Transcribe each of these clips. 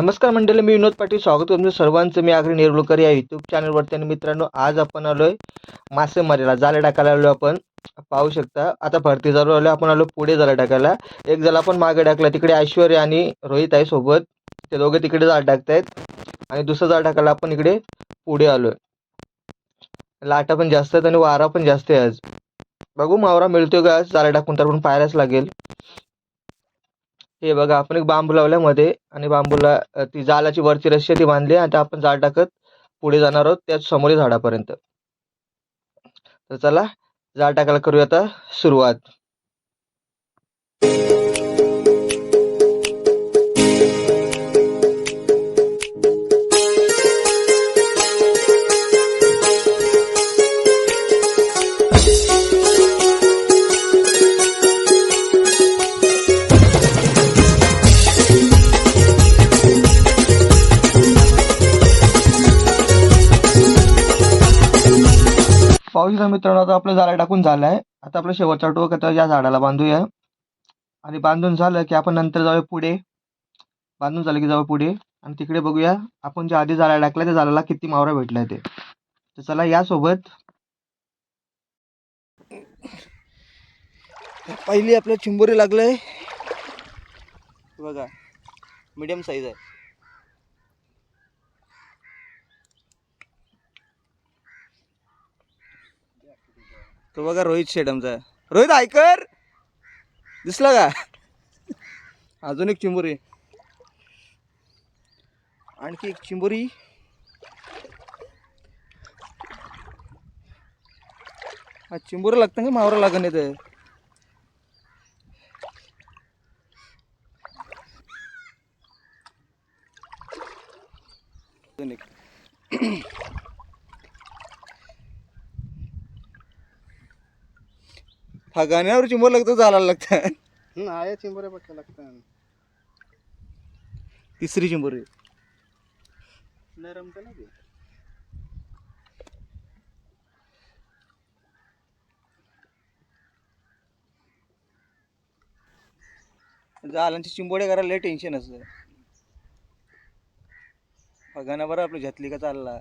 नमस्कार मंडळी मी विनोद पाटील स्वागत तुमचं सर्वांचं. मी आग्री नेरुळकर या यूट्यूब चॅनलवरती आणि मित्रांनो आज आपण आलो आहे मासेमारीला जाळे टाकायला आलो आपण. पाहू शकता आता भरती चालू आलो आपण आलो पुढे जाळं टाकायला. एक जाळं आपण मागे टाकला तिकडे ऐश्वर्या आणि रोहित आहे सोबत. ते दोघे तिकडे जाळ टाकतायत. आणि दुसरं जाळ टाकायला आपण इकडे पुढे आलो आहे लाटा पण जास्त आहेत आणि वारा पण जास्त आहे आज. बघू मावरा मिळतोय का? आज जाळं टाकून तर पण पाहायलाच लागेल. हे बघा आपण एक बांबू लावलायमध्ये आणि बांबूला ती जालाची वरची रस्सी ती बांधली आणि आपण जाळ टाकत पुढे जाणार आहोत त्याच समोरील झाडापर्यंत. तर चला जाळ टाकायला करूया आता सुरुवात. पाहू शकता मित्रांनो आता आपलं झाडं टाकून झालं आहे आता आपलं शेवटचा टोक आता या झाडाला बांधूया. आणि बांधून झालं की आपण नंतर जाऊया पुढे. बांधून झालं की जाऊ पुढे. आणि तिकडे बघूया आपण जे आधी झाडा टाकलं त्या झाडाला किती मावरा भेटला ते. तर चला यासोबत. पहिली आपलं चिंबोरी लागलंय. बघा मीडियम साईज आहे. तो बघा रोहित शेडमचा. रोहित ऐकर दिसला का? अजून एक चिंबोरी. आणखी एक चिंबोरी. हा चिंबुरी लागतं का? मावरा लागण येतं अजून एक. हा गाण्यावर चिंबोर लागतं चालायला लागतं. आया चिंबऱ्या लागतात तिसरी चिंबोरी. ते. जालांची चिंबोडे करायला लय टेन्शन असतं. बघा बरं आपली झतली का चालला.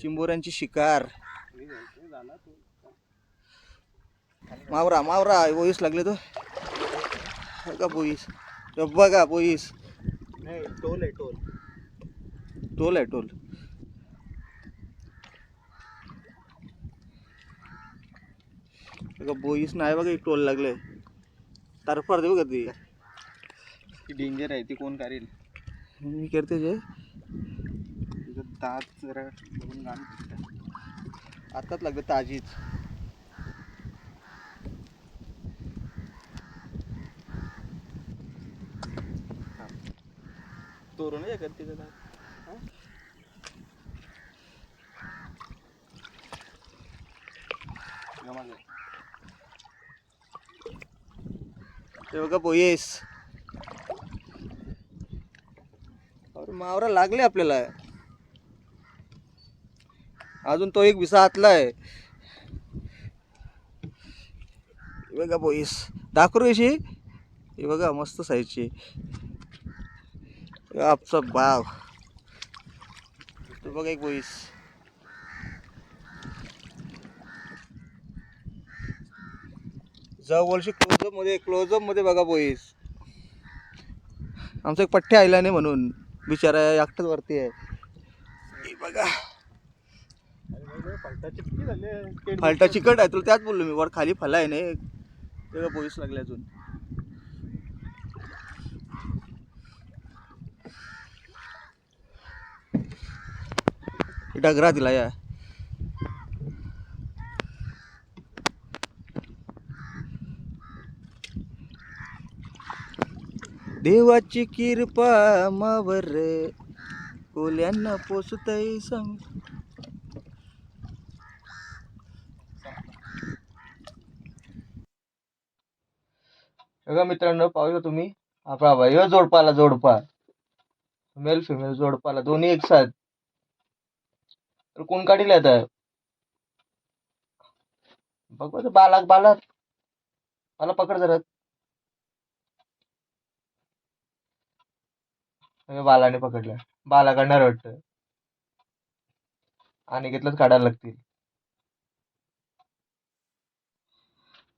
चिंबोऱ्यांची शिकार. मावरा मावरा बोईस लागले तो बघा बोईस. बघा बोईस. नाही टोल आहे टोल. टोल आहे टोल बघा बोईस नाही बघा एक टोल लागले तारफार देऊ का ती ती डेंजर आहे ती कोण करेल मी करते जे तिचं दात जरा बघून घाण दिसतं. आताच लागले ताजीच तोरण आहे का तिचं दात? गमाल आहे. ते बघा बोईस. अरे मावरा लागले आपल्याला. अजून तो एक विसा आतला आहे बघा पोईस दाखरू अशी. हे बघा मस्त साईजची. आपचा बाव. तो बघा एक पोईस जवळशी क्लोजअपमध्ये क्लोजअपमध्ये बघा बोईस आमचा एक पठ्ठ्या आयला नाही म्हणून. बिचारा एकटाच वरती आहे. बघा. अरे झाले फालटा चिकट आहे तुला त्याच बोललो मी. वर खाली फला आहे नाही ते बोईस लागले अजून. डगरा दिला या. देवाची किरपा मावर. कोल्यांना पोसतय सम बघा मित्रांनो पाहूया तुम्ही. आपला वय जोडपाला जोडपा. मेल फिमेल जोडपाला दोन्ही एक साथ. तर कोण काढील आता? बघ बालक बालक. मला पकड जरा. बालाने पकडलं. बाला काढणार वाटतं आणि घेतलंच काढायला लागतील.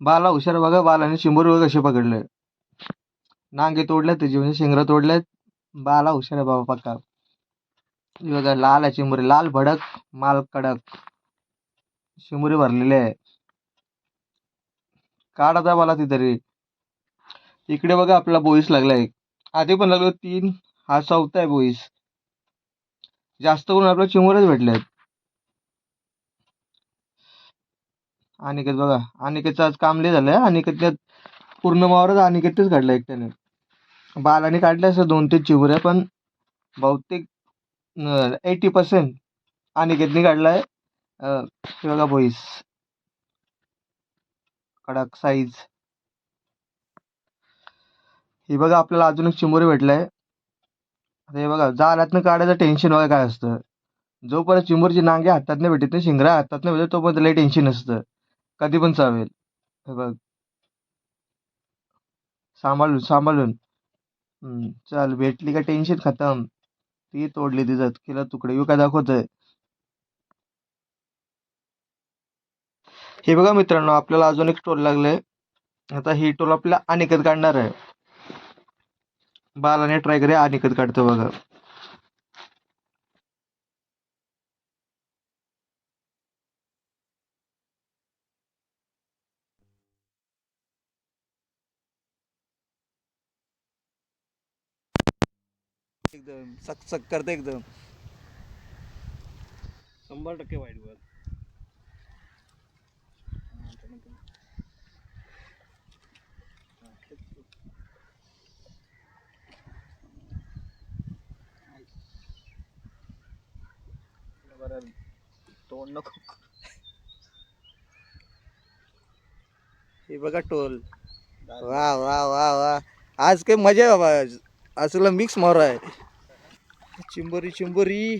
बाला हुशार बघा बालाने शंभर बघा कसे पकडले. नांगे तोडल्यात त्याची म्हणजे शेंगरा तोडल्यात. बाला हुशार आहे बाबा पक्का. बघा लाल आहे चिंबुरी लाल भडक माल कडक. चिंबुरी भरलेली आहे. काढा आता मला ती तरी. इकडे बघा आपला बोईस लागलाय. आधी पण लागलो तीन हा चौथा आहे बोईस जास्त करून आपल्या चिमूरच भेटले आहेत अनिकेत बघा अनिकेतचं आज काम लय झालंय अनिकेत पूर्ण मावरच अनिकेतच काढलं एकट्याने. बालाने काढल्या असं दोन तीन चिमुऱ्या पण बहुतेक एटी पर्सेंट अनिकेतने काढलाय. आहे बघा बोईस कडक साईज हे बघा आपल्याला अजून एक चिमुरे भेटलाय. आता हे बघा जाळ्यातनं काढायचं टेन्शन वगैरे काय असतं? जोपर्यंत चिमुरची नांगे हातात नाही भेटत नाही शिंगरा हातात नाही भेटत तोपर्यंत लय टेन्शन नसतं कधी पण चावेल. हे बघ. सांभाळून सांभाळून. हम्म, चल भेटली का टेन्शन खतम. ती तोडली तिचं केलं तुकडे. येऊ काय दाखवतंय? हे बघा मित्रांनो आपल्याला अजून एक टोल लागलंय. आता ही टोल आपल्याला अनेकत काढणार आहे. बालाने ट्राय करे अनिकत काढतो बघा. एकदम सक सक करते एकदम. शंभर टक्के वाईट बघ बरं तोंड नको. हे बघा टोल. वा वा वा वा. आज काही मजा आहे बाबा. आज तुला मिक्स मार आहे. चिंबोरी चिंबोरी.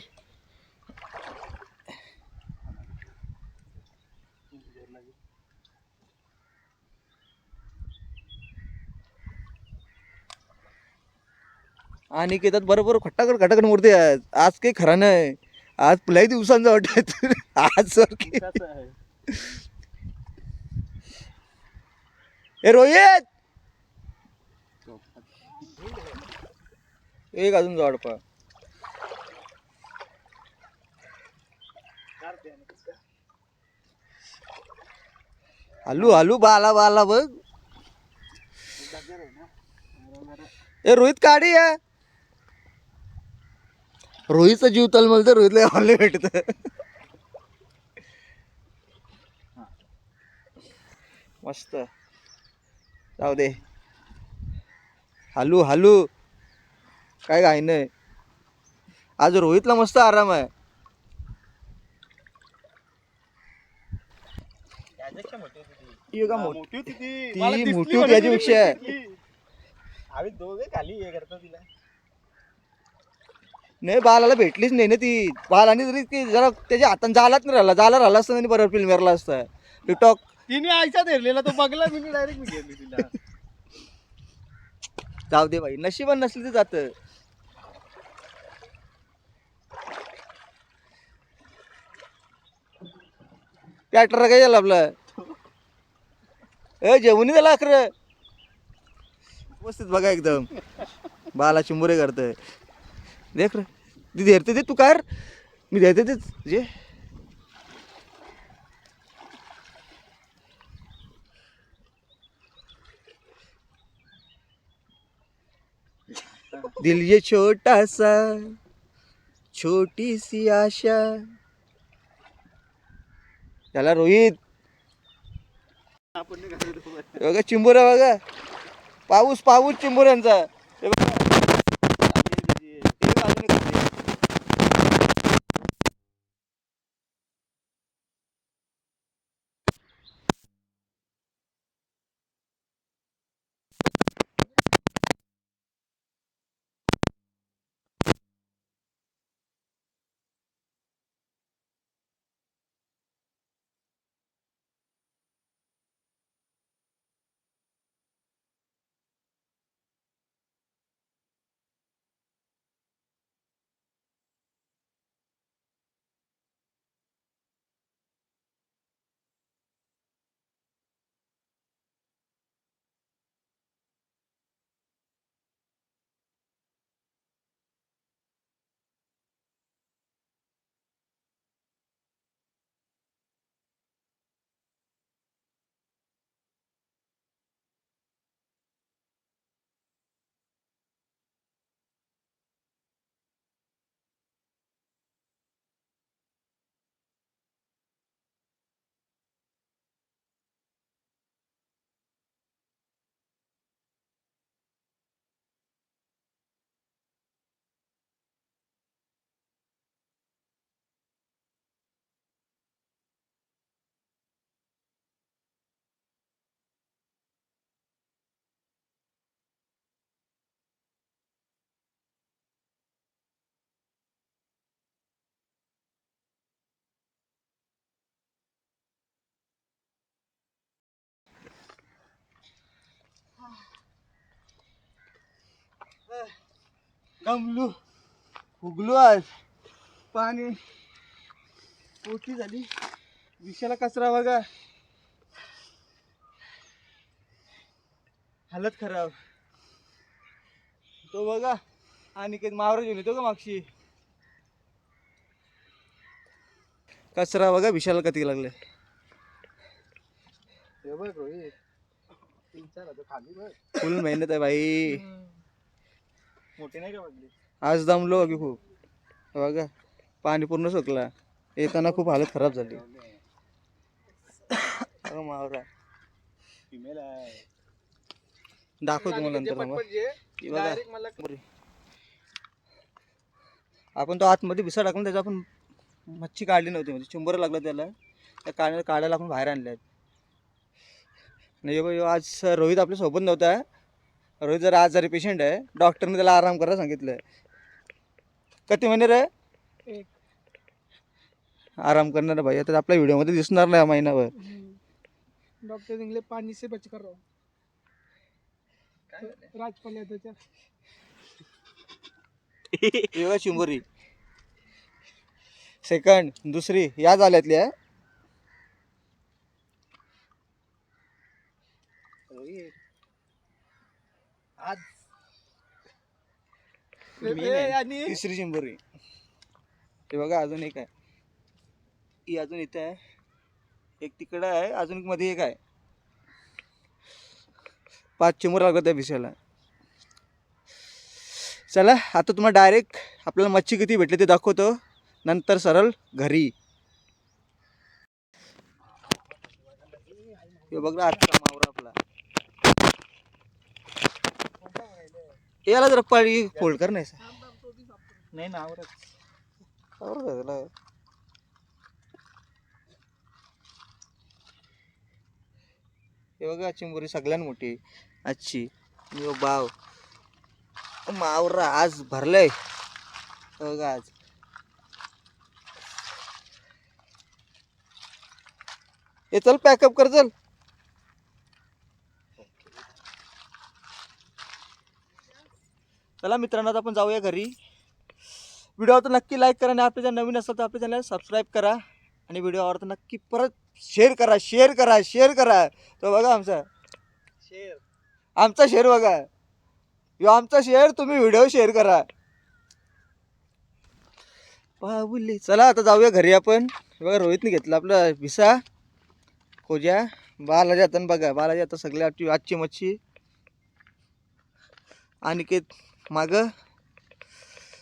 आणि केतात बरोबर खट्टाकड खटाकड मूर्ती आहे. आज काही खरा नाही. आज लई दिवसांचं वाटत आज सर की कसं आहे. ए रोहित! एक अजून झाड पा हलू हलू बाला बाला बघ. ए रोहित काढी या रोहितचा जीव तल मला तर रोहितला हल्ले भेटत. मस्त. जाऊ दे. हालू हालू. काय घाई नाही आज रोहितला मस्त आराम आहे. ती का मोठी होती ती. मोठी होती. आम्ही दोघे खाली हे करतो तिला. नाही बालाला भेटलीच नाही ना ती. बालाने जरी ती जरा त्याच्या हातात जालाच नाही राहिला. जाला राहिला असता आणि बरोबर फिल्म मारला असता. टिकटॉक तिने आयचा धरलेला तो बघला मी डायरेक्ट मी गेली तिला जाऊ दे बाई नशिबान नसली तर जातं. पॅटर काय झालं आपलं? ए जेवणी झाला अखर व्यवस्थित बघा एकदम. बाला चिंबुरे करतोय. देख रे. ती धरते ते तू कार मी धरते तेच. जे. दिल ये छोटा सा छोटी सी आशा. त्याला रोहित. आपण नाही घालत बघा चिंबोरा बघा. पाऊस पाऊस चिंबोऱ्यांचा. दमलो फुगलो आज. पाणी पोटी झाली. विषाला कचरा बघा. हालत खराब. तो बघा. आणि काही मावर घेऊन येतो का मागशी? कचरा बघा विशाल कधी लागले. बघ रोहित. तीन चार हजार खाली बघ. फुल मेहनत आहे बाई. मोठी नाही का पडली आज दमलो की खूप. हे बघा पाणी पूर्ण सुकला. येताना खूप हालत खराब झाली. अगं मावरा. फिमेल आहे. दाखव तुम्हाला नंतर थांबा. ही बघा. Direct मला बरी. आपण तो आतमध्ये भिसा टाकून त्याचा आपण मच्छी काढली नव्हती. म्हणजे चुंबर लागलं त्याला. त्या काढायला काढायला आपण बाहेर आणल्यात. नाही आज रोहित आपल्यासोबत नव्हता. रोहित जरा आजारी पेशंट आहे डॉक्टरने त्याला आराम करायला सांगितलं किती महिने रे? एक. आराम करणार भाई आता आपल्या व्हिडिओमध्ये दिसणार नाही महिनाभर. डॉक्टर इंग्लिश पानी से बच कर राजपाल यादवच्या चिंबोरी सेकंड दुसरी या आज. आणि? तिसरी चिंबोरी ते बघा अजून एक आहे. ही अजून इथे आहे. एक तिकडं आहे अजून एक मध्ये एक आहे. पाच चिंबोर लागत आहे भिसायला चला आता तुम्हाला डायरेक्ट आपल्याला मच्छी किती भेटली ते दाखवतो. नंतर सरळ घरी. हे बघ ना आजचा मावरा आपला याला जरा पाळी फोल्ड कर नाही नाही ना आवरत हे बघा चिंबोरी सगळ्यात मोठी. आजची. यो बाव. मावरा आज भरलंय. बघा आज. हे चल पॅकअप कर चल. चला मित्रांनो आता आपण जाऊया घरी. व्हिडिओ तर नक्की लाईक करा आणि आपल्या जर नवीन असेल तर आपल्या चॅनल सबस्क्राईब करा. आणि व्हिडिओ आवडता नक्की परत शेअर करा शेअर करा शेअर करा. तो बघा आमचा. शेर आमचा शेअर बघा. यो आमचा शेअर तुम्ही व्हिडिओ शेअर करा. पाहुले चला आता जाऊया घरी आपण. बघा रोहितने घेतलं आपलं भिसा. खोज्या. बालाजी आता बघा बालाजी आता सगळ्या आजची आजची मच्छी. अनिकेत. मागं?